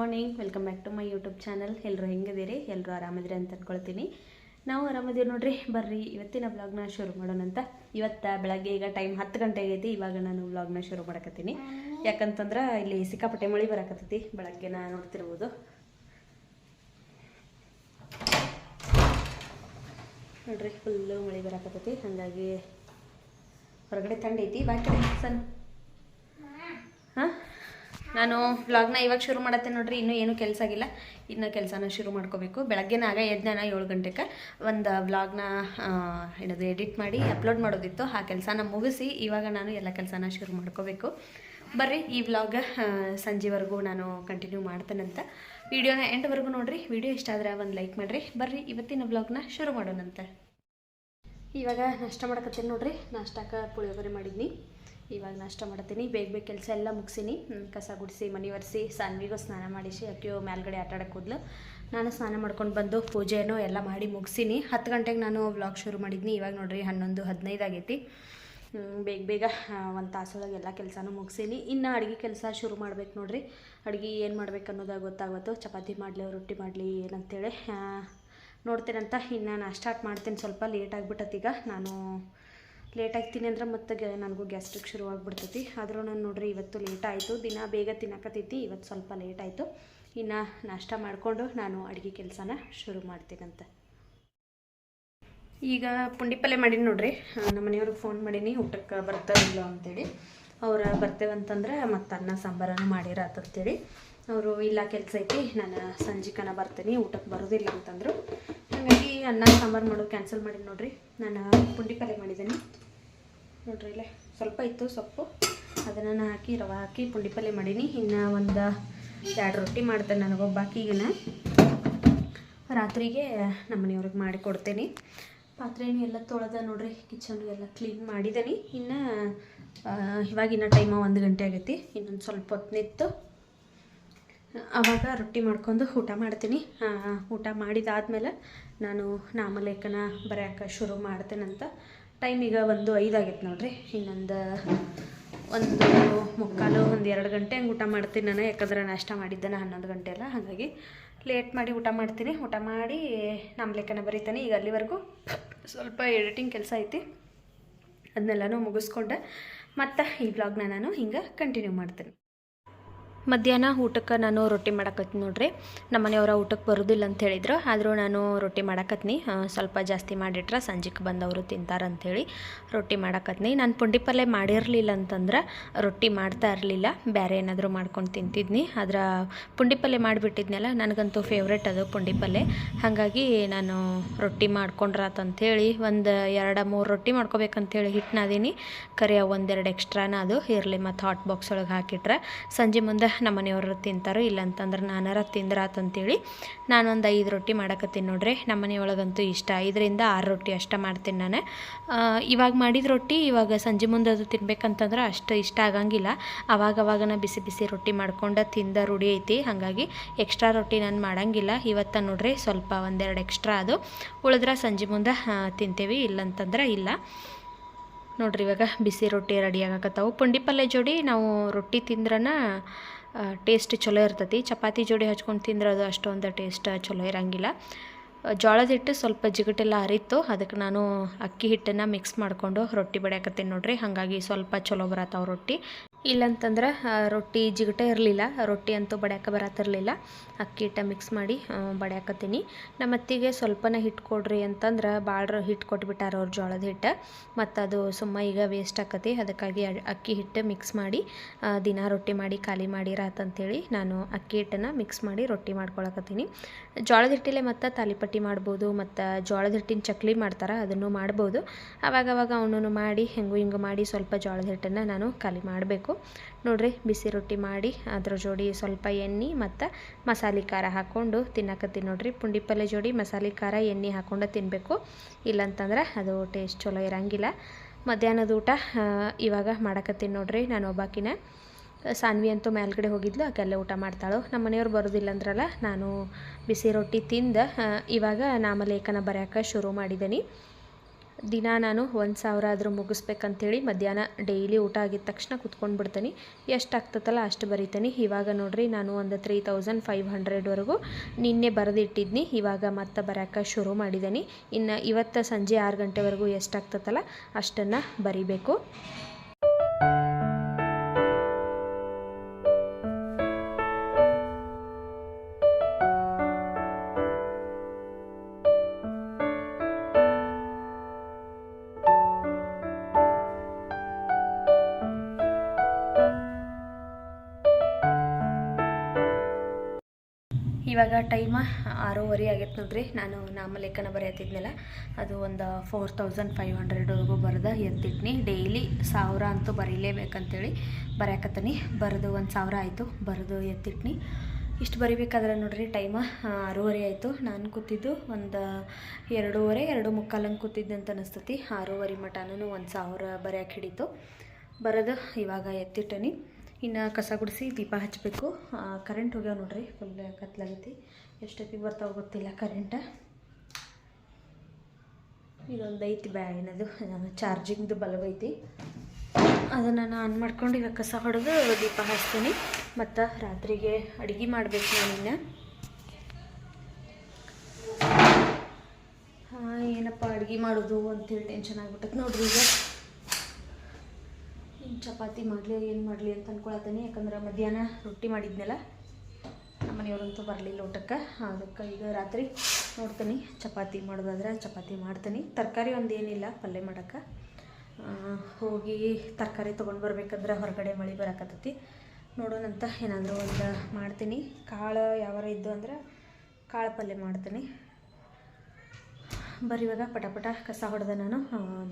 Morning welcome back to my YouTube channel ಎಲ್ಲರೂ ಹೆಂಗಿದ್ದೀರಿ? ಎಲ್ಲರೂ ಆರಾಮದಿರಿ ಅಂತ ಅಂದ್ಕೊಳ್ತೀನಿ ನಾವು ಆರಾಮದೀವಿ ನೋಡ್ರಿ. ಬರ್ರಿ, ಇವತ್ತಿನ ಬ್ಲಾಗ್ನ ಶುರು ಮಾಡೋಣ ಅಂತ. ಇವತ್ತು ಬೆಳಗ್ಗೆ ಈಗ ಟೈಮ್ ಹತ್ತು ಗಂಟೆ ಆಗೈತಿ. ಇವಾಗ ನಾನು ವ್ಲಾಗ್ನ ಶುರು ಮಾಡಕತ್ತೀನಿ. ಯಾಕಂತಂದ್ರೆ ಇಲ್ಲಿ ಸಿಕ್ಕಾಪಟ್ಟೆ ಮಳೆ ಬರಕತ್ತೈತಿ. ಬೆಳಗ್ಗೆ ನಾ ನೋಡ್ತಿರ್ಬೋದು. ನೋಡ್ರಿ ಫುಲ್ಲು ಮಳೆ ಬರಕತ್ತೈತಿ. ಹಾಗಾಗಿ ಹೊರಗಡೆ ತಂಡೈತಿ. ಬಾಕಿ ಸಣ್ಣ ನಾನು ವ್ಲಾಗ್ನ ಇವಾಗ ಶುರು ಮಾಡತ್ತೆ ನೋಡ್ರಿ, ಇನ್ನೂ ಏನೂ ಕೆಲಸ ಆಗಿಲ್ಲ. ಇನ್ನು ಕೆಲಸನ ಶುರು ಮಾಡ್ಕೋಬೇಕು. ಬೆಳಗ್ಗೆನ ಆಗ ಎದ್ದಾನ ಏಳು ಗಂಟೆಗೆ ಒಂದು ವ್ಲಾಗ್ನ ಏನದು ಎಡಿಟ್ ಮಾಡಿ ಅಪ್ಲೋಡ್ ಮಾಡೋದಿತ್ತು. ಆ ಕೆಲಸನ ಮುಗಿಸಿ ಇವಾಗ ನಾನು ಎಲ್ಲ ಕೆಲಸನ ಶುರು ಮಾಡ್ಕೋಬೇಕು. ಬರ್ರಿ, ಈ ವ್ಲಾಗ್ ಸಂಜೆವರೆಗೂ ನಾನು ಕಂಟಿನ್ಯೂ ಮಾಡ್ತೇನಂತ. ವಿಡಿಯೋನ ಎಂಡ್ವರೆಗೂ ನೋಡ್ರಿ. ವಿಡಿಯೋ ಇಷ್ಟ ಆದ್ರೆ ಒಂದು ಲೈಕ್ ಮಾಡಿರಿ. ಬರ್ರಿ, ಇವತ್ತಿನ ವ್ಲಾಗ್ನ ಶುರು ಮಾಡೋಣಂತೆ. ಇವಾಗ ನಾಷ್ಟ ಮಾಡಕತ್ತೀನಿ ನೋಡ್ರಿ. ನಾಷ್ಟಕ್ಕೆ ಪುಳಿಯೋಗರೆ ಮಾಡಿದ್ನಿ. ಇವಾಗ ನಾಷ್ಟ ಮಾಡ್ತೀನಿ. ಬೇಗ ಬೇಗ ಕೆಲಸ ಎಲ್ಲ ಮುಗಿಸಿನಿ. ಕಸ ಗುಡಿಸಿ, ಮನೆ ಒರೆಸಿ, ಸಾನ್ವಿಗೂ ಸ್ನಾನ ಮಾಡಿಸಿ, ಅಕ್ಕಿಯೋ ಮೇಲ್ಗಡೆ ಆಟ ಹೋದ್ಲು. ನಾನು ಸ್ನಾನ ಮಾಡ್ಕೊಂಡು ಬಂದು ಪೂಜೆನೂ ಎಲ್ಲ ಮಾಡಿ ಮುಗಿಸಿನಿ. ಹತ್ತು ಗಂಟೆಗೆ ನಾನು ವ್ಲಾಗ್ ಶುರು ಮಾಡಿದ್ನಿ. ಇವಾಗ ನೋಡ್ರಿ ಹನ್ನೊಂದು, ಹದಿನೈದು ಆಗೈತಿ. ಬೇಗ ಬೇಗ ಒಂದು ತಾಸೊಳಗೆ ಎಲ್ಲ ಕೆಲಸನೂ ಮುಗಿಸೀನಿ. ಇನ್ನು ಅಡುಗೆ ಕೆಲಸ ಶುರು ಮಾಡ್ಬೇಕು ನೋಡ್ರಿ. ಅಡುಗೆ ಏನು ಮಾಡ್ಬೇಕು ಅನ್ನೋದು ಗೊತ್ತಾಗುತ್ತೋ ಚಪಾತಿ ಮಾಡಲಿ, ರೊಟ್ಟಿ ಮಾಡಲಿ, ಏನಂತೇಳಿ ನೋಡ್ತೀನಂತ. ಇನ್ನು ನಾನು ಸ್ಟಾರ್ಟ್ ಮಾಡ್ತೀನಿ ಸ್ವಲ್ಪ ಲೇಟ್ ಆಗಿಬಿಟ್ಟತ್ತೀಗ ನಾನು ಲೇಟ್ ಆಗ್ತೀನಿ ಅಂದ್ರೆ ಮತ್ತೆ ನನಗೂ ಗ್ಯಾಸ್ಟ್ರಿಕ್ ಶುರುವಾಗ್ಬಿಡ್ತೈತಿ ಆದರೂ ನಾನು ನೋಡ್ರಿ ಇವತ್ತು ಲೇಟ್ ಆಯಿತು. ದಿನ ಬೇಗ ತಿನ್ನಕತ್ತೈತಿ. ಇವತ್ತು ಸ್ವಲ್ಪ ಲೇಟ್ ಆಯಿತು. ಇನ್ನು ನಾಷ್ಟ ಮಾಡಿಕೊಂಡು ನಾನು ಅಡುಗೆ ಕೆಲಸನ ಶುರು ಮಾಡ್ತೀನಂತೆ. ಈಗ ಪುಂಡಿ ಪಲ್ಯ ಮಾಡೀನಿ ನೋಡ್ರಿ. ನಮ್ಮ ಮನೆಯವ್ರಿಗೆ ಫೋನ್ ಮಾಡೀನಿ. ಊಟಕ್ಕೆ ಬರ್ತಾರಿಲ್ಲ ಅಂತೇಳಿ. ಅವ್ರು ಬರ್ತೇವಂತಂದ್ರೆ ಮತ್ತು ಅನ್ನ ಸಾಂಬಾರನ್ನು ಮಾಡಿರತ್ತಂತೇಳಿ ಅವರು ಇಲ್ಲ ಕೆಲಸ ಐತಿ ನಾನು ಸಂಜಿಕನ ಬರ್ತೀನಿ. ಊಟಕ್ಕೆ ಬರೋದಿಲ್ಲ ಅಂತಂದರು. ಅನ್ನ ಸಾಂಬಾರು ಮಾಡೋದು ಕ್ಯಾನ್ಸಲ್ ಮಾಡಿದ್ದು ನೋಡಿರಿ. ನಾನು ಪುಂಡಿ ಪಲ್ಯ ಮಾಡಿದ್ದೀನಿ. ನೋಡ್ರಿ ಇಲ್ಲೇ, ಸ್ವಲ್ಪ ಇತ್ತು ಸೊಪ್ಪು. ಅದನ್ನು ನಾನು ಹಾಕಿ, ರವೆ ಹಾಕಿ, ಪುಂಡಿ ಪಲ್ಯ ಮಾಡೀನಿ. ಇನ್ನು ಒಂದು ಎರಡು ರೊಟ್ಟಿ ಮಾಡ್ತೇನೆ ನನಗೊಬ್ಬಾಕಿಗಿನ ರಾತ್ರಿಗೆ ನಮ್ಮ ಮನೆಯವ್ರಿಗೆ ಮಾಡಿ ಕೊಡ್ತೇನೆ. ಪಾತ್ರೆನೂ ಎಲ್ಲ ತೊಳೆದ ನೋಡ್ರಿ ಕಿಚನ್ ಎಲ್ಲ ಕ್ಲೀನ್ ಮಾಡಿದ್ದೀನಿ ಇನ್ನು ಇವಾಗಿನ ಟೈಮ ಒಂದು ಗಂಟೆ ಆಗೈತಿ. ಇನ್ನೊಂದು ಸ್ವಲ್ಪ ಹೊತ್ತು ನಿಂತು ಆವಾಗ ರೊಟ್ಟಿ ಮಾಡ್ಕೊಂಡು ಊಟ ಮಾಡ್ತೀನಿ. ಊಟ ಮಾಡಿದಾದಮೇಲೆ ನಾನು ನಾಮಲೇಖನ ಬರೆಯೋಕೆ ಶುರು ಮಾಡ್ತೇನಂತ ಟೈಮ್ ಈಗ ಒಂದು ಐದು ಆಗೈತೆ ನೋಡ್ರಿ. ಇನ್ನೊಂದು ಒಂದು ಮುಕ್ಕಾಲು, ಒಂದು ಎರಡು ಗಂಟೆ ಹಂಗೆ ಊಟ ಮಾಡ್ತೀನಿ ನಾನು. ಯಾಕಂದ್ರೆ ನಾಷ್ಟ ಮಾಡಿದ್ದೆ ನಾನು ಹನ್ನೊಂದು ಗಂಟೆ ಎಲ್ಲ ಹಾಗಾಗಿ ಲೇಟ್ ಮಾಡಿ ಊಟ ಮಾಡ್ತೀನಿ. ಊಟ ಮಾಡಿ ನಾಮಲೇಖನ ಬರೀತಾನೆ. ಈಗ ಅಲ್ಲಿವರೆಗೂ ಸ್ವಲ್ಪ ಎಡಿಟಿಂಗ್ ಕೆಲಸ ಐತಿ. ಅದನ್ನೆಲ್ಲನೂ ಮುಗಿಸ್ಕೊಂಡೆ. ಮತ್ತು ಈ ಬ್ಲಾಗ್ನ ನಾನು ಹಿಂಗೆ ಕಂಟಿನ್ಯೂ ಮಾಡ್ತೀನಿ. ಮಧ್ಯಾಹ್ನ ಊಟಕ್ಕೆ ನಾನು ರೊಟ್ಟಿ ಮಾಡಕತ್ತೀನಿ ನೋಡ್ರಿ. ನಮ್ಮ ಮನೆಯವರ ಊಟಕ್ಕೆ ಬರೋದಿಲ್ಲ ಅಂತ ಹೇಳಿದ್ರು. ಆದರೂ ನಾನು ರೊಟ್ಟಿ ಮಾಡಕತ್ನಿ ಸ್ವಲ್ಪ ಜಾಸ್ತಿ ಮಾಡಿಟ್ರೆ ಸಂಜೆಗೆ ಬಂದವರು ತಿಂತಾರಂಥೇಳಿ ರೊಟ್ಟಿ ಮಾಡಕತ್ನಿ ನಾನು ಪುಂಡಿ ಪಲ್ಯ ಮಾಡಿರಲಿಲ್ಲ ಅಂತಂದ್ರೆ ರೊಟ್ಟಿ ಮಾಡ್ತಾ ಇರಲಿಲ್ಲ. ಬೇರೆ ಏನಾದರೂ ಮಾಡ್ಕೊಂಡು ತಿಂತಿದ್ನಿ. ಆದ್ರೆ ಪುಂಡಿ ಪಲ್ಯ ಮಾಡಿಬಿಟ್ಟಿದ್ನಲ್ಲ, ನನಗಂತೂ ಫೇವ್ರೇಟ್ ಅದು ಪುಂಡಿ ಪಲ್ಯ ಹಾಗಾಗಿ ನಾನು ರೊಟ್ಟಿ ಮಾಡ್ಕೊಂಡ್ರಾತಂಥೇಳಿ ಒಂದು ಎರಡು ಮೂರು ರೊಟ್ಟಿ ಮಾಡ್ಕೋಬೇಕಂತೇಳಿ ಹಿಟ್ಟು ನಾದೀನಿ ಒಂದೆರಡು ಎಕ್ಸ್ಟ್ರಾನ ಅದು ಇರಲಿ ಮತ್ತು ಹಾಟ್ ಬಾಕ್ಸ್ ಒಳಗೆ ಹಾಕಿಟ್ರೆ ಸಂಜೆ ಮುಂದೆ ನಮ್ಮ ಮನೆಯವರು ತಿಂತಾರೆ ಇಲ್ಲಂತಂದ್ರೆ ನಾನಾರ ತಿಂದ್ರಾತಂತೇಳಿ ನಾನೊಂದು ಐದು ರೊಟ್ಟಿ ಮಾಡಕತ್ತೀನಿ ನೋಡ್ರಿ. ನಮ್ಮ ಮನೆಯೊಳಗಂತೂ ಇಷ್ಟ. ಐದರಿಂದ ಆರು ರೊಟ್ಟಿ ಅಷ್ಟ ಮಾಡ್ತೀನಿ ನಾನು. ಇವಾಗ ಮಾಡಿದ ರೊಟ್ಟಿ ಇವಾಗ ಸಂಜೆ ಮುಂದೆ ಅದು ತಿನ್ಬೇಕಂತಂದ್ರೆ ಅಷ್ಟು ಇಷ್ಟ ಆಗಂಗಿಲ್ಲ. ಅವಾಗ ನಾನು ಬಿಸಿ ಬಿಸಿ ರೊಟ್ಟಿ ಮಾಡ್ಕೊಂಡು ತಿಂದ ರೂಢಿ ಐತಿ. ಹಾಗಾಗಿ ಎಕ್ಸ್ಟ್ರಾ ರೊಟ್ಟಿ ನಾನು ಮಾಡಂಗಿಲ್ಲ. ಇವತ್ತು ನೋಡ್ರಿ ಸ್ವಲ್ಪ ಒಂದೆರಡು ಎಕ್ಸ್ಟ್ರಾ ಅದು. ಉಳಿದ್ರೆ ಸಂಜೆ ಮುಂದೆ ತಿಂತೇವೆ ತಿಂತೇವಿ ಇಲ್ಲಂತಂದ್ರೆ ಇಲ್ಲ. ನೋಡ್ರಿ ಇವಾಗ ಬಿಸಿ ರೊಟ್ಟಿ ರೆಡಿ ಆಗಕತ್ತಾವು. ಪುಂಡಿ ಪಲ್ಯ ಜೋಡಿ ನಾವು ರೊಟ್ಟಿ ತಿಂದ್ರನ ಟೇಸ್ಟ್ ಚಲೋ ಇರ್ತೈತಿ. ಚಪಾತಿ ಜೋಡಿ ಹಚ್ಕೊಂಡು ತಿಂದ್ರೆ ಅದು ಅಷ್ಟೊಂದು ಟೇಸ್ಟ್ ಚಲೋ ಇರಂಗಿಲ್ಲ. ಜೋಳದ ಹಿಟ್ಟು ಸ್ವಲ್ಪ ಜಿಗಟೆಲ್ಲ ಅರಿತು ಅದಕ್ಕೆ ನಾನು ಅಕ್ಕಿ ಹಿಟ್ಟನ್ನು ಮಿಕ್ಸ್ ಮಾಡಿಕೊಂಡು ರೊಟ್ಟಿ ಬಡಿಯಾಕತ್ತೀನಿ ನೋಡ್ರಿ. ಹಾಗಾಗಿ ಸ್ವಲ್ಪ ಚಲೋ ಬರತ್ತಾವ ರೊಟ್ಟಿ. ಇಲ್ಲಂತಂದ್ರೆ ರೊಟ್ಟಿ ಜಿಗಟೆ ಇರಲಿಲ್ಲ. ರೊಟ್ಟಿ ಅಂತೂ ಬಡ್ಯಾಕ ಬರತ್ತಿರಲಿಲ್ಲ. ಅಕ್ಕಿ ಹಿಟ್ಟ ಮಿಕ್ಸ್ ಮಾಡಿ ಬಡ್ಯಾಕತ್ತೀನಿ. ನಮ್ಮ ಅತ್ತಿಗೆ ಸ್ವಲ್ಪನ ಹಿಟ್ಟು ಕೊಡ್ರಿ ಅಂತಂದ್ರೆ ಭಾಳ ಹಿಟ್ಟು ಕೊಟ್ಬಿಟ್ಟಾರ ಅವ್ರು ಜೋಳದ ಹಿಟ್ಟು. ಮತ್ತು ಅದು ಸುಮ್ಮ ಈಗ ವೇಸ್ಟ್ ಆಕತಿ. ಅದಕ್ಕಾಗಿ ಅಕ್ಕಿ ಹಿಟ್ಟು ಮಿಕ್ಸ್ ಮಾಡಿ ದಿನ ರೊಟ್ಟಿ ಮಾಡಿ, ಖಾಲಿ ಮಾಡಿರಾತಂತೇಳಿ ನಾನು ಅಕ್ಕಿ ಹಿಟ್ಟನ್ನು ಮಿಕ್ಸ್ ಮಾಡಿ ರೊಟ್ಟಿ ಮಾಡ್ಕೊಳಕತ್ತೀನಿ. ಜೋಳದ ಹಿಟ್ಟಿಲೆ ಮತ್ತು ತಾಲಿಪಟ್ಟಿ ಮಾಡ್ಬೋದು, ಮತ್ತು ಜೋಳದ ಹಿಟ್ಟಿನ ಚಕ್ಲಿ ಮಾಡ್ತಾರೆ, ಅದನ್ನು ಮಾಡ್ಬೋದು. ಆವಾಗವಾಗ ಅವನನ್ನು ಮಾಡಿ, ಹೆಂಗು ಹಿಂಗು ಮಾಡಿ ಸ್ವಲ್ಪ ಜೋಳದ ಹಿಟ್ಟನ್ನು ನಾನು ಖಾಲಿ ಮಾಡಬೇಕು. ನೋಡ್ರಿ, ಬಿಸಿ ರೊಟ್ಟಿ ಮಾಡಿ, ಅದ್ರ ಜೋಡಿ ಸ್ವಲ್ಪ ಎಣ್ಣೆ ಮತ್ತು ಮಸಾಲೆ ಖಾರ ಹಾಕ್ಕೊಂಡು ತಿನ್ನಕತ್ತೀನಿ ನೋಡ್ರಿ. ಪುಂಡಿ ಪಲ್ಯ ಜೋಡಿ ಮಸಾಲೆ ಖಾರ, ಎಣ್ಣೆ ಹಾಕ್ಕೊಂಡು ತಿನ್ನಬೇಕು ಇಲ್ಲಂತಂದ್ರೆ ಅದು ಟೇಸ್ಟ್ ಚಲೋ ಇರಂಗಿಲ್ಲ. ಮಧ್ಯಾಹ್ನದ ಊಟ ಇವಾಗ ಮಾಡಕತ್ತೀನಿ ನೋಡ್ರಿ ನಾನು ಒಬ್ಬಾಕಿನ. ಸಾನ್ವಿ ಅಂತೂ ಮೇಲ್ಗಡೆ ಹೋಗಿದ್ಲು ಆಕೆಲ್ಲ ಊಟ ಮಾಡ್ತಾಳು. ನಮ್ಮ ಮನೆಯವ್ರು ಬರೋದಿಲ್ಲ ಅಂದ್ರಲ್ಲ ನಾನು ಬಿಸಿ ರೊಟ್ಟಿ ತಿಂದ ಇವಾಗ ನಾಮಲೇಖನ ಬರೆಯೋಕೆ ಶುರು ಮಾಡಿದ್ದೀನಿ ದಿನ ನಾನು ಒಂದು ಸಾವಿರ ಆದರೂ ಮುಗಿಸ್ಬೇಕಂತೇಳಿ ಮಧ್ಯಾಹ್ನ ಡೈಲಿ ಊಟ ಆಗಿದ ತಕ್ಷಣ ಕುತ್ಕೊಂಡು ಬಿಡ್ತೀನಿ. ಎಷ್ಟು ಆಗ್ತದಲ್ಲ ಅಷ್ಟು ಬರಿತೀನಿ. ಇವಾಗ ನೋಡಿರಿ ನಾನು ಒಂದು ತ್ರೀ ತೌಸಂಡ್ ಫೈವ್ ಹಂಡ್ರೆಡ್ವರೆಗೂ ನಿನ್ನೆ ಬರೆದಿಟ್ಟಿದ್ನಿ. ಇವಾಗ ಮತ್ತೆ ಬರೋಕೆ ಶುರು ಮಾಡಿದ್ದೀನಿ ಇನ್ನು ಇವತ್ತು ಸಂಜೆ ಆರು ಗಂಟೆವರೆಗೂ ಎಷ್ಟಾಗ್ತದಲ್ಲ ಅಷ್ಟನ್ನು ಬರಿಬೇಕು. ಇವಾಗ ಟೈಮ ಆರೂವರೆ ಆಗೈತೆ ನೋಡ್ರಿ. ನಾನು ನಾಮಲೇಖನ ಬರೆಯತ್ತಿದ್ನಲ್ಲ, ಅದು ಒಂದು ಫೋರ್ ತೌಸಂಡ್ ಫೈವ್ ಹಂಡ್ರೆಡ್ವರೆಗೂ ಬರೆದ ಎತ್ತಿಟ್ನಿ ಡೈಲಿ ಸಾವಿರ ಅಂತೂ ಬರೀಲೇಬೇಕಂತೇಳಿ ಬರೆಯಕತ್ತೀನಿ. ಬರೆದು ಒಂದು ಸಾವಿರ ಆಯಿತು, ಬರೆದು ಎತ್ತಿಟ್ನಿ ಇಷ್ಟು ಬರಿಬೇಕಾದ್ರೆ ನೋಡ್ರಿ, ಟೈಮ ಆರೂವರೆ ಆಯಿತು. ನಾನು ಕೂತಿದ್ದು ಒಂದು ಎರಡೂವರೆ, ಎರಡು ಮುಕ್ಕಾಲಂಗೆ ಕೂತಿದ್ದೆ ಅಂತ ಅನಿಸ್ತತಿ. ಆರೂವರೆ ಮಟನೂ ಒಂದು ಸಾವಿರ ಬರೆಯಕ್ಕೆ ಹಿಡಿತು. ಬರೋದು ಇವಾಗ ಎತ್ತಿಟ್ಟನಿ ಇನ್ನು ಕಸ ಗುಡಿಸಿ ದೀಪ ಹಚ್ಚಬೇಕು ಕರೆಂಟ್ ಹೋಗ್ಯಾವ ನೋಡ್ರಿ ಫುಲ್ ಕತ್ಲಾಗೈತಿ. ಎಷ್ಟೊತ್ತಿಗೆ ಬರ್ತಾವ ಗೊತ್ತಿಲ್ಲ ಕರೆಂಟ ಇದೊಂದು ಐತಿ ಬ್ಯಾ, ಏನದು ಚಾರ್ಜಿಂಗ್ದು ಬಲ್ಬ್ ಐತಿ. ಅದನ್ನು ನಾನು ಆನ್ ಮಾಡ್ಕೊಂಡು ಇವಾಗ ಕಸ ಹೊಡೆದು ದೀಪ ಹಚ್ತೀನಿ. ಮತ್ತು ರಾತ್ರಿಗೆ ಅಡುಗೆ ಮಾಡಬೇಕು ನಾನಿನ್ನು ಹಾಂ, ಏನಪ್ಪ ಅಡುಗೆ ಮಾಡೋದು ಅಂತೇಳಿ ಟೆನ್ಷನ್ ಆಗ್ಬಿಟ್ಟೈತೆ ನೋಡ್ರಿ ಈಗ. ಇನ್ನು ಚಪಾತಿ ಮಾಡಲಿ, ಏನು ಮಾಡಲಿ ಅಂತ ಅನ್ಕೊಳತ್ತೀನಿ. ಯಾಕಂದ್ರೆ ಮಧ್ಯಾಹ್ನ ರೊಟ್ಟಿ ಮಾಡಿದ್ನಲ್ಲ, ನಮ್ಮ ಮನೆಯವ್ರಂತೂ ಬರಲಿಲ್ಲ ಊಟಕ್ಕೆ. ಅದಕ್ಕೆ ಈಗ ರಾತ್ರಿ ನೋಡ್ತೀನಿ, ಚಪಾತಿ ಮಾಡೋದಾದ್ರೆ ಚಪಾತಿ ಮಾಡ್ತೀನಿ. ತರಕಾರಿ ಒಂದು ಏನಿಲ್ಲ, ಪಲ್ಯ ಮಾಡೋಕ್ಕೆ. ಹೋಗಿ ತರಕಾರಿ ತೊಗೊಂಡು ಬರ್ಬೇಕಂದ್ರೆ ಹೊರಗಡೆ ಮಳೆ ಬರಕತ್ತೈತಿ. ನೋಡೋಣಂತ ಏನಾದರೂ ಒಂದು ಮಾಡ್ತೀನಿ. ಕಾಳು ಯಾವಾರ ಇದ್ದು ಅಂದ್ರೆ ಕಾಳು ಪಲ್ಯ ಮಾಡ್ತೀನಿ. ಬರೀವಾಗ ಪಟ ಪಟ ಕಸ ಹೊಡೆದ ನಾನು.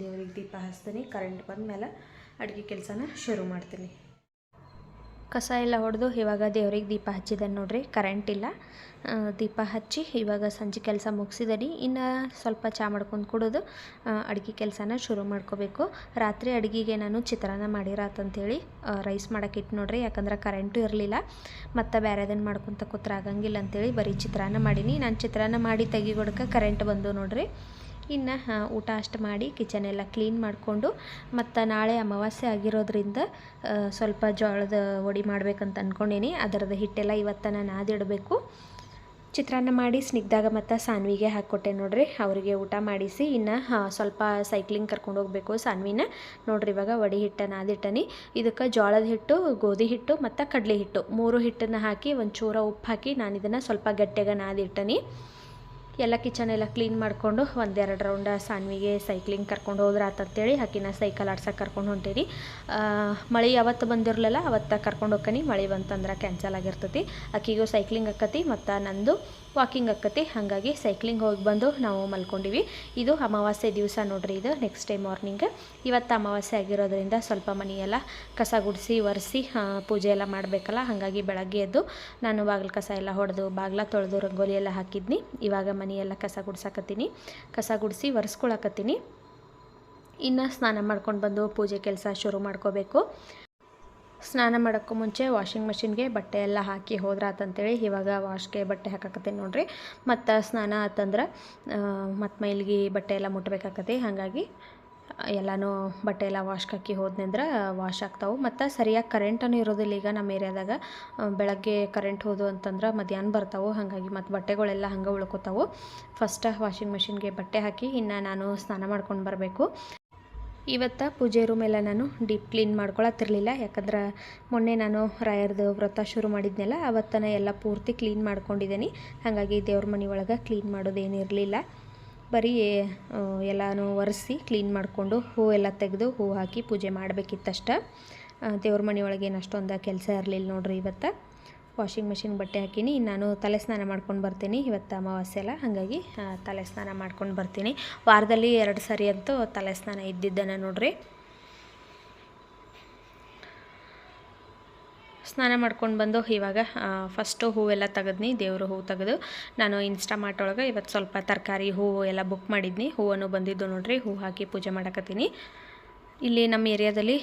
ದೇವ್ರಿಗೆ ದೀಪ ಹಚ್ತೀನಿ. ಕರೆಂಟ್ ಬಂದಮೇಲೆ ಅಡುಗೆ ಕೆಲಸನ ಶುರು ಮಾಡ್ತೀನಿ. ಕಸ ಎಲ್ಲ ಹೊಡೆದು ಇವಾಗ ದೇವ್ರಿಗೆ ದೀಪ ಹಚ್ಚಿದೆ ನೋಡ್ರಿ ಕರೆಂಟ್ ಇಲ್ಲ. ದೀಪ ಹಚ್ಚಿ ಇವಾಗ ಸಂಜೆ ಕೆಲಸ ಮುಗಿಸಿದನಿ. ಇನ್ನು ಸ್ವಲ್ಪ ಚಾ ಮಾಡ್ಕೊಂಡು ಕೊಡೋದು ಅಡುಗೆ ಕೆಲಸನ ಶುರು ಮಾಡ್ಕೋಬೇಕು. ರಾತ್ರಿ ಅಡುಗೆಗೆ ನಾನು ಚಿತ್ರಾನ್ನ ಮಾಡಿರತ್ತಂಥೇಳಿ ರೈಸ್ ಮಾಡೋಕೆ ಇಟ್ಟು ನೋಡ್ರಿ, ಯಾಕಂದ್ರೆ ಕರೆಂಟು ಇರಲಿಲ್ಲ. ಮತ್ತು ಬೇರೆದನ್ನು ಮಾಡ್ಕೊತ ಕೂತ್ರೆ ಆಗಂಗಿಲ್ಲ ಅಂತೇಳಿ ಬರೀ ಚಿತ್ರಾನ್ನ ಮಾಡೀನಿ. ನಾನು ಚಿತ್ರಾನ್ನ ಮಾಡಿ ತೆಗಿಗೊಡಕ್ಕೆ ಕರೆಂಟ್ ಬಂದು ನೋಡ್ರಿ. ಇನ್ನು ಊಟ ಅಷ್ಟು ಮಾಡಿ ಕಿಚನ್ ಎಲ್ಲ ಕ್ಲೀನ್ ಮಾಡಿಕೊಂಡು, ಮತ್ತು ನಾಳೆ ಅಮಾವಾಸ್ಯೆ ಆಗಿರೋದ್ರಿಂದ ಸ್ವಲ್ಪ ಜೋಳದ ವಡಿ ಮಾಡ್ಬೇಕಂತ ಅಂದ್ಕೊಂಡೀನಿ ಅದರದ್ದು ಹಿಟ್ಟೆಲ್ಲ ಇವತ್ತು ನಾನು ನಾದಿಡಬೇಕು ಚಿತ್ರಾನ್ನ ಮಾಡಿ ಸ್ನಿಗ್ದಾಗ ಮತ್ತು ಸಾನ್ವಿಗೆ ಹಾಕ್ಕೊಟ್ಟೆ ನೋಡ್ರಿ. ಅವರಿಗೆ ಊಟ ಮಾಡಿಸಿ, ಇನ್ನು ಸ್ವಲ್ಪ ಸೈಕ್ಲಿಂಗ್ ಕರ್ಕೊಂಡು ಹೋಗಬೇಕು ಸಾನ್ವಿನ. ನೋಡ್ರಿ, ಇವಾಗ ವಡಿ ಹಿಟ್ಟನ್ನು ನಾದಿಟ್ಟನಿ ಇದಕ್ಕೆ ಜೋಳದ ಹಿಟ್ಟು, ಗೋಧಿ ಹಿಟ್ಟು ಮತ್ತು ಕಡಲೆ ಹಿಟ್ಟು. ಮೂರು ಹಿಟ್ಟನ್ನು ಹಾಕಿ ಒಂಚೂರ ಉಪ್ಪು ಹಾಕಿ ನಾನು ಇದನ್ನು ಸ್ವಲ್ಪ ಗಟ್ಟಿಗೆ ನಾದಿಟ್ಟನಿ ಎಲ್ಲ ಕಿಚನ್ ಎಲ್ಲ ಕ್ಲೀನ್ ಮಾಡಿಕೊಂಡು ಒಂದೆರಡು ರೌಂಡ್ ಸಾನ್ವಿಗೆ ಸೈಕ್ಲಿಂಗ್ ಕರ್ಕೊಂಡು ಹೋದ್ರೆ ಆತಂತೇಳಿ ಆಕಿನ ಸೈಕಲ್ ಆಡ್ಸೋಕೆ ಕರ್ಕೊಂಡು ಹೊಂಟೇರಿ. ಮಳೆ ಯಾವತ್ತು ಬಂದಿರಲಿಲ್ಲ, ಅವತ್ತ ಕರ್ಕೊಂಡು ಹೋಗ್ಕನಿ ಮಳೆ ಬಂತಂದ್ರೆ ಕ್ಯಾನ್ಸಲ್ ಆಗಿರ್ತೈತಿ. ಆಕಿಗೂ ಸೈಕ್ಲಿಂಗ್ ಹಾಕತಿ ಮತ್ತು ನಂದು ವಾಕಿಂಗ್ ಹಾಕತಿ ಹಾಗಾಗಿ ಸೈಕ್ಲಿಂಗ್ ಹೋಗಿ ಬಂದು ನಾವು ಮಲ್ಕೊಂಡಿವಿ. ಇದು ಅಮಾವಾಸ್ಯೆ ದಿವಸ ನೋಡ್ರಿ, ಇದು ನೆಕ್ಸ್ಟ್ ಡೇ ಮಾರ್ನಿಂಗ್ ಇವತ್ತು ಅಮಾವಾಸ್ಯೆ ಆಗಿರೋದ್ರಿಂದ ಸ್ವಲ್ಪ ಮನೆಯೆಲ್ಲ ಕಸ ಗುಡಿಸಿ, ಒರೆಸಿ ಪೂಜೆ ಎಲ್ಲ ಮಾಡಬೇಕಲ್ಲ. ಹಾಗಾಗಿ ಬೆಳಗ್ಗೆ ಎದ್ದು ನಾನು ಬಾಗಿಲು ಕಸ ಎಲ್ಲ ಹೊಡೆದು, ಬಾಗ್ಲ ತೊಳೆದು, ರಂಗೋಲಿ ಎಲ್ಲ ಹಾಕಿದ್ನಿ. ಇವಾಗ ಮನೆಯೆಲ್ಲ ಕಸ ಗುಡ್ಸಾಕತ್ತೀನಿ. ಕಸ ಗುಡಿಸಿ ಒರೆಸ್ಕೊಳಕತ್ತೀನಿ. ಇನ್ನು ಸ್ನಾನ ಮಾಡ್ಕೊಂಡು ಬಂದು ಪೂಜೆ ಕೆಲಸ ಶುರು ಮಾಡ್ಕೋಬೇಕು. ಸ್ನಾನ ಮಾಡೋಕ್ಕೂ ಮುಂಚೆ ವಾಷಿಂಗ್ ಮಷಿನ್ಗೆ ಬಟ್ಟೆ ಎಲ್ಲ ಹಾಕಿ ಹೋದ್ರಾತಂತೇಳಿ ಇವಾಗ ವಾಶ್ಗೆ ಬಟ್ಟೆ ಹಾಕಕತ್ತೀನಿ ನೋಡ್ರಿ. ಮತ್ತು ಸ್ನಾನ ಆತಂದ್ರೆ ಮತ್ತು ಮೈಲಿಗೆ ಬಟ್ಟೆ ಎಲ್ಲ ಮುಟ್ಬೇಕಾಕತಿ ಹಾಗಾಗಿ ಎಲ್ಲನೂ ಬಟ್ಟೆ ಎಲ್ಲ ವಾಶ್ಗೆ ಹಾಕಿ ಹೋದ್ನಂದ್ರೆ ವಾಶ್ ಆಗ್ತಾವೆ. ಮತ್ತು ಸರಿಯಾಗಿ ಕರೆಂಟನ್ನು ಇರೋದಿಲ್ಲ ಈಗ ನಮ್ಮ ಏರಿಯಾದಾಗ ಬೆಳಗ್ಗೆ ಕರೆಂಟ್ ಹೋದು ಅಂತಂದ್ರೆ ಮಧ್ಯಾಹ್ನ ಬರ್ತಾವೆ. ಹಾಗಾಗಿ ಮತ್ತು ಬಟ್ಟೆಗಳೆಲ್ಲ ಹಂಗೆ ಉಳ್ಕೋತಾವೆ. ಫಸ್ಟ್ ವಾಷಿಂಗ್ ಮೆಷಿನ್ಗೆ ಬಟ್ಟೆ ಹಾಕಿ ಇನ್ನು ನಾನು ಸ್ನಾನ ಮಾಡ್ಕೊಂಡು ಬರಬೇಕು. ಇವತ್ತು ಪೂಜೆ ರೂಮ್ ಎಲ್ಲ ನಾನು ಡೀಪ್ ಕ್ಲೀನ್ ಮಾಡ್ಕೊಳತ್ತಿರಲಿಲ್ಲ. ಯಾಕಂದ್ರೆ ಮೊನ್ನೆ ನಾನು ರಾಯರ್ದು ವ್ರತ ಶುರು ಮಾಡಿದ್ನಲ್ಲ, ಅವತ್ತನ ಎಲ್ಲ ಪೂರ್ತಿ ಕ್ಲೀನ್ ಮಾಡ್ಕೊಂಡಿದ್ದೀನಿ ಹಾಗಾಗಿ ದೇವ್ರ ಮನೆ ಒಳಗೆ ಕ್ಲೀನ್ ಮಾಡೋದೇನಿರಲಿಲ್ಲ. ಬರೀ ಎಲ್ಲನೂ ಒರೆಸಿ ಕ್ಲೀನ್ ಮಾಡಿಕೊಂಡು ಎಲ್ಲ ತೆಗೆದು ಹೂ ಹಾಕಿ ಪೂಜೆ ಮಾಡಬೇಕಿತ್ತಷ್ಟ. ದೇವ್ರ ಮನೆಯೊಳಗೆ ಏನು ಅಷ್ಟೊಂದು ಕೆಲಸ ಇರಲಿಲ್ಲ ನೋಡ್ರಿ ಇವತ್ತು. ವಾಷಿಂಗ್ ಮೆಷಿನ್ ಬಟ್ಟೆ ಹಾಕೀನಿ ನಾನು ತಲೆ ಸ್ನಾನ ಮಾಡ್ಕೊಂಡು ಬರ್ತೀನಿ ಇವತ್ತು ಅಮಾವಾಸ್ಯೆ ಎಲ್ಲ ಹಾಗಾಗಿ ತಲೆ ಸ್ನಾನ ಮಾಡ್ಕೊಂಡು ಬರ್ತೀನಿ. ವಾರದಲ್ಲಿ ಎರಡು ಸರಿ ಅಂತೂ ತಲೆ ಸ್ನಾನ ಇದ್ದಿದ್ದಾನೆ ನೋಡ್ರಿ. ಸ್ನಾನ ಮಾಡ್ಕೊಂಡು ಬಂದು ಇವಾಗ ಫಸ್ಟು ಹೂವೆಲ್ಲ ತೆಗೆದ್ನಿ, ದೇವರು ಹೂವು ತೆಗೆದು. ನಾನು ಇನ್ಸ್ಟಾಮಾರ್ಟ್ ಒಳಗೆ ಇವತ್ತು ಸ್ವಲ್ಪ ತರಕಾರಿ ಹೂವು ಎಲ್ಲ ಬುಕ್ ಮಾಡಿದ್ನಿ. ಹೂವನ್ನು ಬಂದಿದ್ದು ನೋಡ್ರಿ, ಹೂ ಹಾಕಿ ಪೂಜೆ ಮಾಡಕತ್ತೀನಿ. ಇಲ್ಲಿ ನಮ್ಮ ಏರಿಯಾದಲ್ಲಿ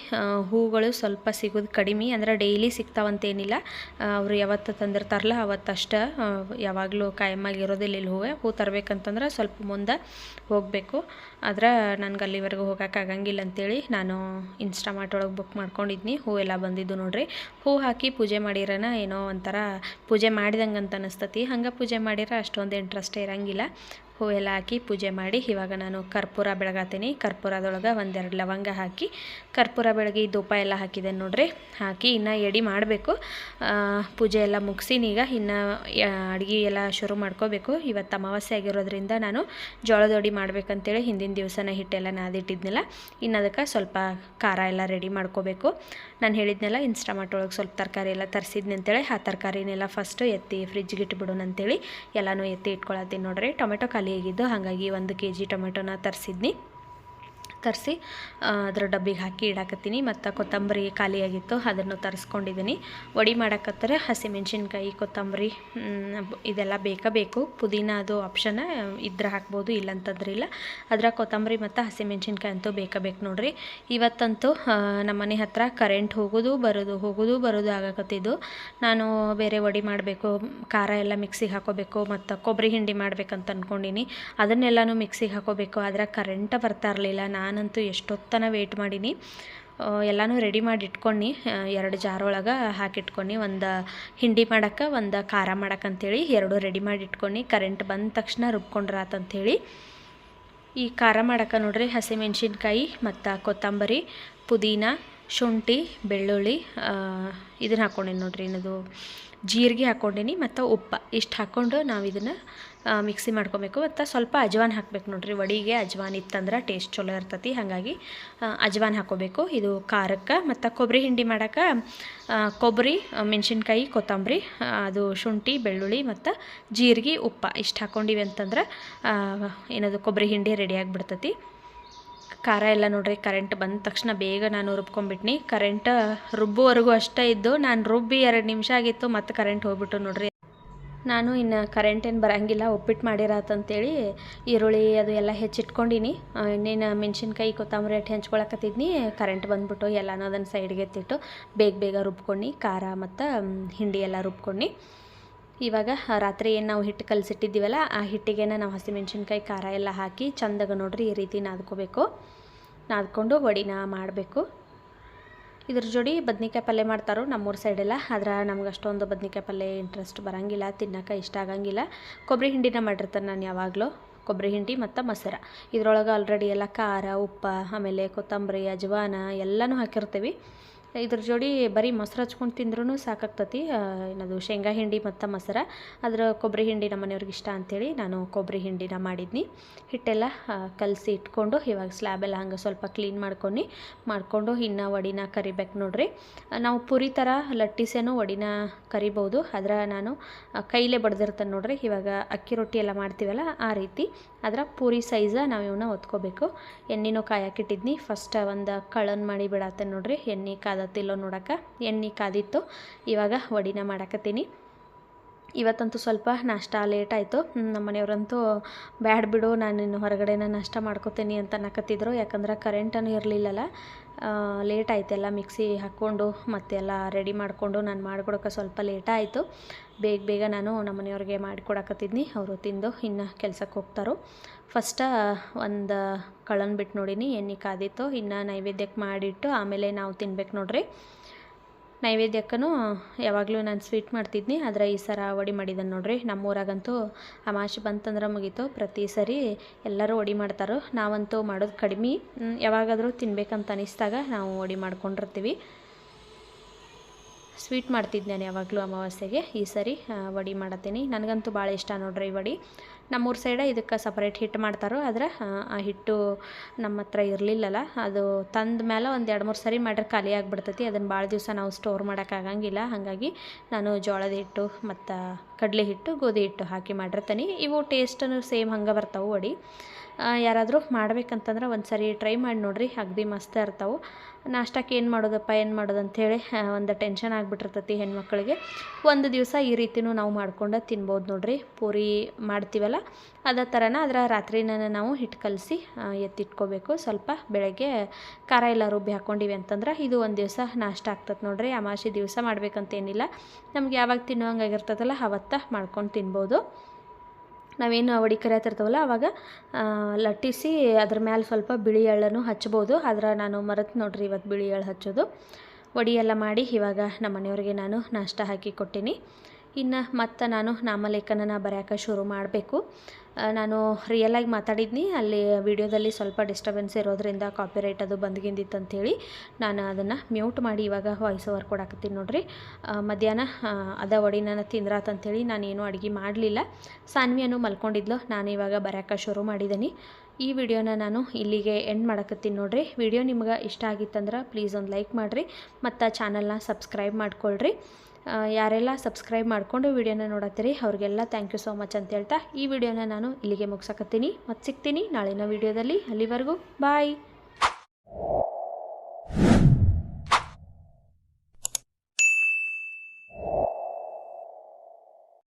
ಹೂಗಳು ಸ್ವಲ್ಪ ಸಿಗೋದು ಕಡಿಮೆ. ಅಂದರೆ ಡೈಲಿ ಸಿಗ್ತಾವಂತೇನಿಲ್ಲ. ಅವರು ಯಾವತ್ತು ತಂದಿರ್ತಾರಲ್ಲ, ಅವತ್ತಷ್ಟೇ ಯಾವಾಗಲೂ ಕಾಯಮ್ಮಾಗಿ ಇರೋದಿಲ್ಲ ಇಲ್ಲಿ ಹೂವೆ. ಹೂ ತರಬೇಕಂತಂದ್ರೆ ಸ್ವಲ್ಪ ಮುಂದೆ ಹೋಗಬೇಕು. ಆದ್ರೆ ನನಗೆ ಅಲ್ಲಿವರೆಗೂ ಹೋಗೋಕೆ ಆಗಂಗಿಲ್ಲ ಅಂತೇಳಿ ನಾನು ಇನ್ಸ್ಟಾಮಾರ್ಟ್ ಒಳಗೆ ಬುಕ್ ಮಾಡ್ಕೊಂಡಿದ್ನಿ. ಹೂ ಎಲ್ಲ ಬಂದಿದ್ದು ನೋಡಿರಿ. ಹೂ ಹಾಕಿ ಪೂಜೆ ಮಾಡಿರೋಣ ಏನೋ ಒಂಥರ ಪೂಜೆ ಮಾಡಿದಂಗೆ ಅಂತ ಅನಿಸ್ತತಿ. ಹಂಗೆ ಪೂಜೆ ಮಾಡಿದ್ರೆ ಅಷ್ಟೊಂದು ಇಂಟ್ರೆಸ್ಟೇ ಇರಂಗಿಲ್ಲ. ಹೂವೆಲ್ಲ ಹಾಕಿ ಪೂಜೆ ಮಾಡಿ. ಇವಾಗ ನಾನು ಕರ್ಪೂರ ಬೆಳಗಾತೀನಿ. ಕರ್ಪೂರದೊಳಗೆ ಒಂದೆರಡು ಲವಂಗ ಹಾಕಿ, ಕರ್ಪೂರ ಬೆಳಗಿ ಧೂಪ ಎಲ್ಲ ಹಾಕಿದೆ ನೋಡ್ರಿ. ಹಾಕಿ ಇನ್ನು ಎಡಿ ಮಾಡಬೇಕು. ಪೂಜೆ ಎಲ್ಲ ಮುಗಿಸಿನಿ ಈಗ ಇನ್ನು ಅಡುಗೆ ಎಲ್ಲ ಶುರು ಮಾಡ್ಕೋಬೇಕು. ಇವತ್ತು ಅಮಾವಾಸ್ಯೆ ಆಗಿರೋದ್ರಿಂದ ನಾನು ಜೋಳದ ಅಡಿ ಮಾಡ್ಬೇಕಂತೇಳಿ ಹಿಂದಿನ ದಿವಸನ ಹಿಟ್ಟೆಲ್ಲ ನಾದಿಟ್ಟಿದ್ನಲ್ಲ, ಇನ್ನು ಅದಕ್ಕೆ ಸ್ವಲ್ಪ ಖಾರ ಎಲ್ಲ ರೆಡಿ ಮಾಡ್ಕೋಬೇಕು. ನಾನು ಹೇಳಿದ್ನೆಲ್ಲ ಇನ್ಸ್ಟಾಮಾರ್ಟ್ ಒಳಗೆ ಸ್ವಲ್ಪ ತರಕಾರಿ ಎಲ್ಲ ತರಿಸಿದ್ನಿ ಅಂತೇಳಿ. ಆ ತರಕಾರಿನೆಲ್ಲ ಫಸ್ಟು ಎತ್ತಿ ಫ್ರಿಜ್ಗೆ ಇಟ್ಬಿಡೋಣ ಅಂತೇಳಿ ಎಲ್ಲನೂ ಎತ್ತಿ ಇಟ್ಕೊಳತ್ತೀನಿ ನೋಡ್ರಿ. ಟೊಮೆಟೊ ಖಾಲಿ ಆಗಿದ್ದು ಹಾಗಾಗಿ ಒಂದು ಕೆ ಜಿ ಟೊಮೆಟೊನ ತರಿಸಿದ್ನಿ. ತರಿಸಿ ಅದರ ಡಬ್ಬಿಗೆ ಹಾಕಿ ಇಡಾಕತ್ತೀನಿ. ಮತ್ತು ಕೊತ್ತಂಬರಿ ಖಾಲಿಯಾಗಿತ್ತು, ಅದನ್ನು ತರಿಸ್ಕೊಂಡಿದ್ದೀನಿ ವಡಿ ಮಾಡಕತ್ತಾರೆ, ಹಸಿಮೆಣ್ಸಿನ್ಕಾಯಿ, ಕೊತ್ತಂಬರಿ ಇದೆಲ್ಲ ಬೇಕೇ ಬೇಕು. ಪುದೀನ ಅದು ಆಪ್ಷನ್ ಇದ್ರೆ ಹಾಕ್ಬೋದು, ಇಲ್ಲಂತಂದ್ರೆ ಇಲ್ಲ. ಅದರ ಕೊತ್ತಂಬರಿ ಮತ್ತು ಹಸಿಮೆಣ್ಸಿನ್ಕಾಯಿ ಅಂತೂ ಬೇಕೇ ಬೇಕು ನೋಡ್ರಿ. ಇವತ್ತಂತೂ ನಮ್ಮ ಮನೆ ಹತ್ರ ಕರೆಂಟ್ ಹೋಗೋದು, ಬರೋದು ಹೋಗೋದು, ಬರೋದು ಆಗಕತ್ತಿದ್ದು. ನಾನು ಬೇರೆ ವಡಿ ಮಾಡಬೇಕು, ಖಾರ ಎಲ್ಲ ಮಿಕ್ಸಿಗೆ ಹಾಕೋಬೇಕು, ಮತ್ತು ಕೊಬ್ಬರಿ ಹಿಂಡಿ ಮಾಡ್ಬೇಕಂತ ಅಂದ್ಕೊಂಡಿನಿ ಅದನ್ನೆಲ್ಲನೂ ಮಿಕ್ಸಿಗೆ ಹಾಕೋಬೇಕು, ಆದರೆ ಕರೆಂಟ ಬರ್ತಾ ಇರಲಿಲ್ಲ. ನಾನಂತೂ ಎಷ್ಟೊತ್ತನ ವೆಯ್ಟ್ ಮಾಡೀನಿ. ಎಲ್ಲನೂ ರೆಡಿ ಮಾಡಿ ಇಟ್ಕೊಂಡು ಎರಡು ಜಾರ್ ಒಳಗೆ ಹಾಕಿಟ್ಕೊಂಡು ಒಂದು ಹಿಂಡಿ ಮಾಡಕ್ಕೆ ಒಂದು ಖಾರ ಮಾಡಕ್ಕೆ ಅಂತೇಳಿ ಎರಡು ರೆಡಿ ಮಾಡಿ ಇಟ್ಕೊಂಡು ಕರೆಂಟ್ ಬಂದ ತಕ್ಷಣ ರುಬ್ಕೊಂಡ್ರಾತಂಥೇಳಿ ಈ ಖಾರ ಮಾಡಕ್ಕೆ ನೋಡ್ರಿ ಹಸಿಮೆಣ್ಸಿನ್ಕಾಯಿ ಮತ್ತು ಕೊತ್ತಂಬರಿ, ಪುದೀನ, ಶುಂಠಿ, ಬೆಳ್ಳುಳ್ಳಿ ಇದನ್ನ ಹಾಕ್ಕೊಂಡಿನಿ ನೋಡ್ರಿ ಏನದು ಜೀರಿಗೆ ಹಾಕ್ಕೊಂಡೀನಿ ಮತ್ತು ಉಪ್ಪು. ಇಷ್ಟು ಹಾಕ್ಕೊಂಡು ನಾವು ಇದನ್ನು ಮಿಕ್ಸಿ ಮಾಡ್ಕೊಬೇಕು. ಮತ್ತು ಸ್ವಲ್ಪ ಅಜ್ವಾನ್ ಹಾಕ್ಬೇಕು ನೋಡ್ರಿ. ವಡಿಗೆ ಅಜ್ವಾನ್ ಇತ್ತಂದ್ರೆ ಟೇಸ್ಟ್ ಚಲೋ ಇರ್ತತಿ. ಹಾಗಾಗಿ ಅಜವಾನ್ ಹಾಕ್ಕೋಬೇಕು ಇದು ಖಾರಕ್ಕೆ ಮತ್ತು ಕೊಬ್ಬರಿ ಹಿಂಡಿ ಮಾಡೋಕೆ ಕೊಬ್ಬರಿ ಮೆಣಸಿನ್ಕಾಯಿ, ಕೊತ್ತಂಬರಿ ಅದು ಶುಂಠಿ, ಬೆಳ್ಳುಳ್ಳಿ ಮತ್ತು ಜೀರಿಗೆ, ಉಪ್ಪು ಇಷ್ಟು ಹಾಕ್ಕೊಂಡಿವಿ ಅಂತಂದ್ರೆ ಏನದು ಕೊಬ್ಬರಿ ಹಿಂಡಿ ರೆಡಿ ಆಗಿಬಿಡ್ತತಿ. ಖಾರ ಎಲ್ಲ ನೋಡ್ರಿ ಕರೆಂಟ್ ಬಂದ ತಕ್ಷಣ ಬೇಗ ನಾನು ರುಬ್ಕೊಂಡ್ಬಿಟ್ನಿ ಕರೆಂಟ್ ರುಬ್ಬುವರೆಗೂ ಅಷ್ಟೇ ಇದ್ದು, ನಾನು ರುಬ್ಬಿ ಎರಡು ನಿಮಿಷ ಆಗಿತ್ತು, ಮತ್ತು ಕರೆಂಟ್ ಹೋಗ್ಬಿಟ್ಟು ನೋಡ್ರಿ. ನಾನು ಇನ್ನು ಕರೆಂಟ್ ಏನು ಬರೋಂಗಿಲ್ಲ ಉಪ್ಪಿಟ್ಟು ಮಾಡಿರತ್ತಂತೇಳಿ ಈರುಳ್ಳಿ ಅದು ಎಲ್ಲ ಹೆಚ್ಚಿಟ್ಕೊಂಡಿನಿ. ಇನ್ನೇನು ಮೆಣಸಿನ್ಕಾಯಿ, ಕೊತ್ತಂಬರಿ ಅಟ್ಟು ಹೆಂಚ್ಕೊಳಕತ್ತಿದ್ನಿ ಕರೆಂಟ್ ಬಂದ್ಬಿಟ್ಟು ಎಲ್ಲನೂ ಅದನ್ನು ಸೈಡ್ಗೆ ಎತ್ತಿಟ್ಟು ಬೇಗ ಬೇಗ ರುಬ್ಕೊಂಡು, ಖಾರ ಮತ್ತು ಹಿಂಡಿ ಎಲ್ಲ ರುಬ್ಕೊಂಡು. ಇವಾಗ ರಾತ್ರಿ ಏನು ನಾವು ಹಿಟ್ಟು ಕಲಸಿಟ್ಟಿದ್ದೀವಲ್ಲ, ಆ ಹಿಟ್ಟಿಗೆ ನಾವು ಹಸಿಮೆಣ್ಸಿನ್ಕಾಯಿ, ಖಾರ ಎಲ್ಲ ಹಾಕಿ ಚಂದಾಗ ನೋಡ್ರಿ ಈ ರೀತಿ ನಾದ್ಕೋಬೇಕು. ನಾದ್ಕೊಂಡು ವಡಿನ ಮಾಡಬೇಕು. ಇದ್ರ ಜೋಡಿ ಬದ್ನಿಕಾಯಿ ಪಲ್ಯ ಮಾಡ್ತಾರೋ ನಮ್ಮೂರ ಸೈಡೆಲ್ಲ, ಆದ್ರೆ ನಮ್ಗೆ ಅಷ್ಟೊಂದು ಬದ್ನಿಕಾಯಿ ಪಲ್ಯ ಇಂಟ್ರೆಸ್ಟ್ ಬರೋಂಗಿಲ್ಲ, ತಿನ್ನೋಕೆ ಇಷ್ಟ ಆಗಂಗಿಲ್ಲ. ಕೊಬ್ಬರಿ ಹಿಂಡಿನ ಮಾಡಿರ್ತಾರೆ ನಾನು ಯಾವಾಗಲೂ. ಕೊಬ್ಬರಿ ಹಿಂಡಿ ಮತ್ತು ಮೊಸರ. ಇದ್ರೊಳಗೆ ಆಲ್ರೆಡಿ ಎಲ್ಲ ಖಾರ, ಉಪ್ಪು, ಆಮೇಲೆ ಕೊತ್ತಂಬರಿ, ಅಜವಾನ ಎಲ್ಲನೂ ಹಾಕಿರ್ತೀವಿ. ಇದ್ರ ಜೋಡಿ ಬರೀ ಮೊಸರು ಹಚ್ಕೊಂಡು ತಿಂದ್ರೂ ಸಾಕಾಗ್ತತಿ. ಏನದು, ಶೇಂಗಾ ಹಿಂಡಿ ಮತ್ತು ಮೊಸರ. ಅದರ ಕೊಬ್ಬರಿ ಹಿಂಡಿ ನಮ್ಮ ಮನೆಯವ್ರಿಗೆ ಇಷ್ಟ ಅಂಥೇಳಿ ನಾನು ಕೊಬ್ಬರಿ ಹಿಂಡಿನ ಮಾಡಿದ್ನಿ. ಹಿಟ್ಟೆಲ್ಲ ಕಲಸಿ ಇಟ್ಕೊಂಡು ಇವಾಗ ಸ್ಲ್ಯಾಬೆಲ್ಲ ಹಂಗೆ ಸ್ವಲ್ಪ ಕ್ಲೀನ್ ಮಾಡ್ಕೊಂಡು ಮಾಡಿಕೊಂಡು ಇನ್ನು ವಡಿನ ಕರಿಬೇಕು ನೋಡ್ರಿ. ನಾವು ಪುರಿ ಥರ ಲಟ್ಟಿಸೇನು ವಡಿನ ಕರಿಬೋದು. ಆದ್ರೆ ನಾನು ಕೈಲೇ ಬಡ್ದಿರ್ತೇನೆ ನೋಡ್ರಿ. ಇವಾಗ ಅಕ್ಕಿ ರೊಟ್ಟಿ ಎಲ್ಲ ಮಾಡ್ತೀವಲ್ಲ ಆ ರೀತಿ. ಅದರ ಪೂರಿ ಸೈಜ ನಾವು ಇವನ್ನ ಒತ್ಕೋಬೇಕು. ಎಣ್ಣೆನೂ ಕಾಯಕ್ಕಿಟ್ಟಿದ್ನಿ ಫಸ್ಟ್ ಒಂದು ಕಳನ್ ಮಾಡಿ ಬಿಡತ್ತೆ ನೋಡ್ರಿ. ಎಣ್ಣೆ ಕಾದತ್ತಿಲ್ಲೋ ನೋಡಕ್ಕೆ. ಎಣ್ಣೆ ಕಾದಿತ್ತು. ಇವಾಗ ವಡಿನ ಮಾಡಕತ್ತೀನಿ. ಇವತ್ತಂತೂ ಸ್ವಲ್ಪ ನಾಷ್ಟ ಲೇಟ್ ಆಯಿತು. ನಮ್ಮ ಮನೆಯವ್ರಂತೂ ಬ್ಯಾಡ್ ಬಿಡು, ನಾನು ಇನ್ನು ಹೊರಗಡೆನ ನಾಷ್ಟ ಮಾಡ್ಕೋತೀನಿ ಅಂತ ಅನ್ನಕತ್ತಿದ್ರು ಯಾಕಂದ್ರೆ ಕರೆಂಟನ್ನು ಇರಲಿಲ್ಲಲ್ಲ. ಲೇಟ್ ಎಲ್ಲ ಮಿಕ್ಸಿ ಹಾಕ್ಕೊಂಡು ಮತ್ತೆಲ್ಲ ರೆಡಿ ಮಾಡಿಕೊಂಡು ನಾನು ಮಾಡ್ಕೊಡೋಕೆ ಸ್ವಲ್ಪ ಲೇಟ್ ಆಯಿತು. ಬೇಗ ಬೇಗ ನಾನು ನಮ್ಮ ಮನೆಯವ್ರಿಗೆ ಮಾಡಿಕೊಡಕತ್ತಿದ್ನಿ. ಅವರು ತಿಂದು ಇನ್ನು ಕೆಲಸಕ್ಕೆ ಹೋಗ್ತಾರೋ. ಫಸ್ಟ ಒಂದು ಕಳನ್ ಬಿಟ್ಟು ನೋಡೀನಿ. ಎಣ್ಣೆ ಕಾದಿತ್ತು. ಇನ್ನು ನೈವೇದ್ಯಕ್ಕೆ ಮಾಡಿಟ್ಟು ಆಮೇಲೆ ನಾವು ತಿನ್ಬೇಕು ನೋಡ್ರಿ. ನೈವೇದ್ಯಕ್ಕೂ ಯಾವಾಗಲೂ ನಾನು ಸ್ವೀಟ್ ಮಾಡ್ತಿದ್ನಿ, ಆದರೆ ಈ ಸರ ಒಡಿ ಮಾಡಿದ್ದಾನೆ ನೋಡಿರಿ. ನಮ್ಮೂರಾಗಂತೂ ಅಮಾಸೆ ಬಂತಂದ್ರೆ ಮುಗೀತು. ಪ್ರತಿ ಸರಿ ಎಲ್ಲರೂ ಒಡಿ ಮಾಡ್ತಾರೋ. ನಾವಂತೂ ಮಾಡೋದು ಕಡಿಮೆ. ಯಾವಾಗಾದರೂ ತಿನ್ಬೇಕಂತ ಅನಿಸ್ದಾಗ ನಾವು ಒಡಿ ಮಾಡ್ಕೊಂಡಿರ್ತೀವಿ. ಸ್ವೀಟ್ ಮಾಡ್ತಿದ್ದೆ ನಾನು ಯಾವಾಗಲೂ ಅಮಾವಾಸ್ಯೆಗೆ. ಈ ಸರಿ ವಡಿ ಮಾಡತ್ತೀನಿ. ನನಗಂತೂ ಭಾಳ ಇಷ್ಟ ನೋಡ್ರಿ ಈ ವಡಿ. ನಮ್ಮೂರ ಸೈಡ ಇದಕ್ಕೆ ಸಪ್ರೇಟ್ ಹಿಟ್ಟು ಮಾಡ್ತಾರೋ ಆದರೆ ಆ, ಹಿಟ್ಟು ನಮ್ಮ ಹತ್ರ ಇರಲಿಲ್ಲಲ್ಲ. ಅದು ತಂದ ಮೇಲೆ ಒಂದು ಎರಡು ಮೂರು ಸರಿ ಮಾಡ್ರೆ ಖಾಲಿ ಆಗಿಬಿಡ್ತೈತಿ. ಅದನ್ನು ಭಾಳ ದಿವಸ ನಾವು ಸ್ಟೋರ್ ಮಾಡೋಕ್ಕಾಗಂಗಿಲ್ಲ ಹಾಗಾಗಿ ನಾನು ಜೋಳದ ಹಿಟ್ಟು ಮತ್ತು ಕಡಲೆ ಹಿಟ್ಟು ಗೋಧಿ ಹಿಟ್ಟು ಹಾಕಿ ಮಾಡಿರ್ತೀನಿ. ಇವು ಟೇಸ್ಟನ್ನು ಸೇಮ್ ಹಂಗೆ ಬರ್ತಾವೆ ವಡಿ ಯಾರಾದರೂ ಮಾಡಬೇಕಂತಂದ್ರೆ ಒಂದು ಸರಿ ಟ್ರೈ ಮಾಡಿ ನೋಡಿರಿ, ಅಗದಿ ಮಸ್ತ್ ಇರ್ತಾವೆ. ನಾಷ್ಟಕ್ಕೆ ಏನು ಮಾಡೋದಪ್ಪ, ಏನು ಮಾಡೋದು ಅಂಥೇಳಿ ಒಂದು ಟೆನ್ಷನ್ ಆಗಿಬಿಟ್ಟಿರ್ತೈತಿ ಹೆಣ್ಮಕ್ಳಿಗೆ. ಒಂದು ದಿವಸ ಈ ರೀತಿಯೂ ನಾವು ಮಾಡ್ಕೊಂಡು ತಿನ್ಬೋದು ನೋಡಿರಿ, ಪೂರಿ ಮಾಡ್ತೀವಲ್ಲ, ಅದೇ ಥರನ ಅದರ ರಾತ್ರಿನ ನಾವು ಹಿಟ್ಟು ಕಲಸಿ ಎತ್ತಿಟ್ಕೋಬೇಕು. ಸ್ವಲ್ಪ ಬೆಳಗ್ಗೆ ಖಾರ ಎಲ್ಲ ರುಬ್ಬಿ ಹಾಕ್ಕೊಂಡಿವಿ ಅಂತಂದ್ರೆ ಇದು ಒಂದು ದಿವಸ ನಾಷ್ಟ ಆಗ್ತದೆ ನೋಡ್ರಿ. ಅಮಾಸೆ ದಿವಸ ಮಾಡ್ಬೇಕಂತೇನಿಲ್ಲ ನಮ್ಗೆ ಯಾವಾಗ ತಿನ್ನುವಂಗಾಗಿರ್ತದಲ್ಲ ಅವತ್ತ ಮಾಡ್ಕೊಂಡು ತಿನ್ಬೋದು. ನಾವೇನು ಅವಡಿ ಕರಿಯತ್ತಿರ್ತಾವಲ್ಲ ಅವಾಗ ಲಟ್ಟಿಸಿ ಅದ್ರ ಮ್ಯಾಲೆ ಸ್ವಲ್ಪ ಬಿಳಿ ಎಳ್ಳನ್ನು ಹಚ್ಬೋದು. ಆದ್ರೆ ನಾನು ಮರೆತು ನೋಡ್ರಿ ಇವತ್ತು ಬಿಳಿ ಎಳ್ಳು ಹಚ್ಚೋದು. ವಡಿ ಎಲ್ಲ ಮಾಡಿ ಇವಾಗ ನಮ್ಮ ಮನೆಯವ್ರಿಗೆ ನಾನು ನಾಷ್ಟ ಹಾಕಿ ಕೊಟ್ಟೀನಿ. ಇನ್ನು ಮತ್ತು ನಾನು ನಾಮಲೇಖನನ ಬರೆಯೋಕೆ ಶುರು ಮಾಡಬೇಕು. ನಾನು ರಿಯಲಾಗಿ ಮಾತಾಡಿದ್ನಿ. ಅಲ್ಲಿ ವಿಡಿಯೋದಲ್ಲಿ ಸ್ವಲ್ಪ ಡಿಸ್ಟರ್ಬೆನ್ಸ್ ಇರೋದ್ರಿಂದ ಕಾಪಿರೈಟ್ ಅದು ಬಂದ್ಗಿಂದಿತ್ತು ಅಂಥೇಳಿ ನಾನು ಅದನ್ನು ಮ್ಯೂಟ್ ಮಾಡಿ ಇವಾಗ ವಾಯ್ಸ್ ಓವರ್ ಕೊಡಾಕತ್ತೀನಿ ನೋಡಿರಿ. ಮಧ್ಯಾಹ್ನ ಅದ ಒಡಿನ ತಿಂದ್ರಾತಂಥೇಳಿ ನಾನೇನು ಅಡುಗೆ ಮಾಡಲಿಲ್ಲ. ಸಾನ್ವಿಯನ್ನು ಮಲ್ಕೊಂಡಿದ್ಲು. ನಾನು ಇವಾಗ ಬರೆಯೋಕೆ ಶುರು ಮಾಡಿದ್ದೀನಿ ಈ ವಿಡಿಯೋನ ನಾನು ಇಲ್ಲಿಗೆ ಎಂಡ್ ಮಾಡಕತ್ತೀನಿ ನೋಡಿರಿ. ವಿಡಿಯೋ ನಿಮ್ಗೆ ಇಷ್ಟ ಆಗಿತ್ತಂದ್ರೆ ಪ್ಲೀಸ್ ಒಂದು ಲೈಕ್ ಮಾಡಿರಿ. ಮತ್ತು ಚಾನಲ್ನ ಸಬ್ಸ್ಕ್ರೈಬ್ ಮಾಡ್ಕೊಳ್ರಿ. ಯಾರೆಲ್ಲ ಸಬ್ಸ್ಕ್ರೈಬ್ ಮಾಡಿಕೊಂಡು ವಿಡಿಯೋನ ನೋಡತ್ತೀರಿ, ಅವ್ರಿಗೆಲ್ಲ ಥ್ಯಾಂಕ್ ಯು ಸೋ ಮಚ್ ಅಂತ ಹೇಳ್ತಾ ಈ ವಿಡಿಯೋನ ನಾನು ಇಲ್ಲಿಗೆ ಮುಗಿಸಕತ್ತೀನಿ. ಮತ್ತು ಸಿಗ್ತೀನಿ ನಾಳಿನ ವಿಡಿಯೋದಲ್ಲಿ. ಅಲ್ಲಿವರೆಗೂ ಬಾಯ್